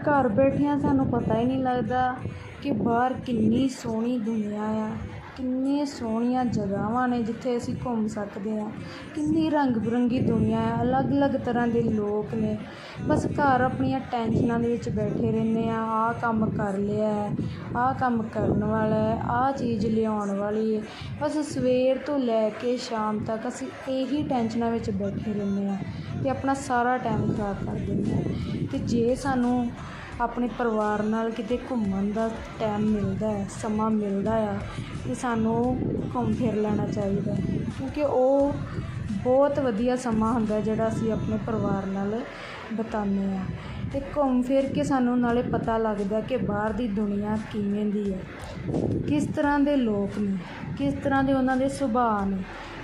ਘਰ ਬੈਠਿਆਂ ਸਾਨੂੰ ਪਤਾ ਹੀ ਨਹੀਂ ਲੱਗਦਾ ਕਿ ਬਾਹਰ ਕਿੰਨੀ ਸੋਹਣੀ ਦੁਨੀਆ ਆ ਕਿੰਨੀਆਂ ਸੋਹਣੀਆਂ ਜਗ੍ਹਾਵਾਂ ਨੇ ਜਿੱਥੇ ਅਸੀਂ ਘੁੰਮ ਸਕਦੇ ਹਾਂ, ਕਿੰਨੀ ਰੰਗ ਬਿਰੰਗੀ ਦੁਨੀਆ ਆ ਅਲੱਗ ਅਲੱਗ ਤਰ੍ਹਾਂ ਦੇ ਲੋਕ ਨੇ। ਬਸ ਘਰ ਆਪਣੀਆਂ ਟੈਨਸ਼ਨਾਂ ਦੇ ਵਿੱਚ ਬੈਠੇ ਰਹਿੰਦੇ ਹਾਂ, ਆਹ ਕੰਮ ਕਰ ਲਿਆ ਆਹ ਕੰਮ ਕਰਨ ਵਾਲਾ ਹੈ, ਆਹ ਚੀਜ਼ ਲਿਆਉਣ ਵਾਲੀ ਹੈ। ਬਸ ਸਵੇਰ ਤੋਂ ਲੈ ਕੇ ਸ਼ਾਮ ਤੱਕ ਅਸੀਂ ਇਹੀ ਟੈਨਸ਼ਨਾਂ ਵਿੱਚ ਬੈਠੇ ਰਹਿੰਦੇ ਹਾਂ ਅਤੇ ਆਪਣਾ ਸਾਰਾ ਟਾਈਮ ਖਰਾਬ ਕਰ ਦਿੰਦੇ ਹਾਂ। ਅਤੇ ਜੇ ਸਾਨੂੰ ਆਪਣੇ ਪਰਿਵਾਰ ਨਾਲ ਕਿਤੇ ਘੁੰਮਣ ਦਾ ਟਾਈਮ ਮਿਲਦਾ ਹੈ, ਸਮਾਂ ਮਿਲਦਾ ਆ, ਤਾਂ ਸਾਨੂੰ ਘੁੰਮ ਫਿਰ ਲੈਣਾ ਚਾਹੀਦਾ ਕਿਉਂਕਿ ਉਹ ਬਹੁਤ ਵਧੀਆ ਸਮਾਂ ਹੁੰਦਾ ਜਿਹੜਾ ਅਸੀਂ ਆਪਣੇ ਪਰਿਵਾਰ ਨਾਲ ਬਿਤਾਉਂਦੇ ਹਾਂ। ਅਤੇ ਘੁੰਮ ਫਿਰ ਕੇ ਸਾਨੂੰ ਨਾਲੇ ਪਤਾ ਲੱਗਦਾ ਕਿ ਬਾਹਰ ਦੀ ਦੁਨੀਆ ਕਿਵੇਂ ਦੀ ਹੈ, ਕਿਸ ਤਰ੍ਹਾਂ ਦੇ ਲੋਕ ਨੇ, ਕਿਸ ਤਰ੍ਹਾਂ ਦੇ ਉਹਨਾਂ ਦੇ ਸੁਭਾਅ ਨੇ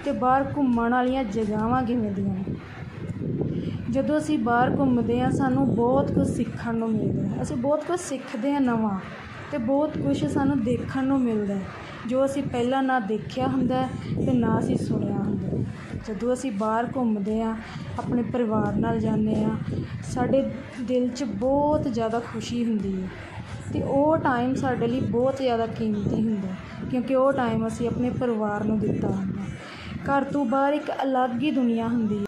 ਅਤੇ ਬਾਹਰ ਘੁੰਮਣ ਵਾਲੀਆਂ ਜਗ੍ਹਾਵਾਂ ਕਿਵੇਂ ਦੀਆਂ ਨੇ। ਜਦੋਂ ਅਸੀਂ ਬਾਹਰ ਘੁੰਮਦੇ ਹਾਂ, ਸਾਨੂੰ ਬਹੁਤ ਕੁਝ ਸਿੱਖਣ ਨੂੰ ਮਿਲਦਾ ਅਸੀਂ ਬਹੁਤ ਕੁਝ ਸਿੱਖਦੇ ਹਾਂ ਨਵਾਂ ਅਤੇ ਬਹੁਤ ਕੁਛ ਸਾਨੂੰ ਦੇਖਣ ਨੂੰ ਮਿਲਦਾ ਜੋ ਅਸੀਂ ਪਹਿਲਾਂ ਨਾ ਦੇਖਿਆ ਹੁੰਦਾ ਅਤੇ ਨਾ ਅਸੀਂ ਸੁਣਿਆ ਹੁੰਦਾ ਜਦੋਂ ਅਸੀਂ ਬਾਹਰ ਘੁੰਮਦੇ ਹਾਂ, ਆਪਣੇ ਪਰਿਵਾਰ ਨਾਲ ਜਾਂਦੇ ਹਾਂ, ਸਾਡੇ ਦਿਲ 'ਚ ਬਹੁਤ ਜ਼ਿਆਦਾ ਖੁਸ਼ੀ ਹੁੰਦੀ ਹੈ ਅਤੇ ਉਹ ਟਾਈਮ ਸਾਡੇ ਲਈ ਬਹੁਤ ਜ਼ਿਆਦਾ ਕੀਮਤੀ ਹੁੰਦਾ ਕਿਉਂਕਿ ਉਹ ਟਾਈਮ ਅਸੀਂ ਆਪਣੇ ਪਰਿਵਾਰ ਨੂੰ ਦਿੱਤਾ ਹੁੰਦਾ ਘਰ ਤੋਂ ਬਾਹਰ ਇੱਕ ਅਲੱਗ ਹੀ ਦੁਨੀਆ ਹੁੰਦੀ ਹੈ।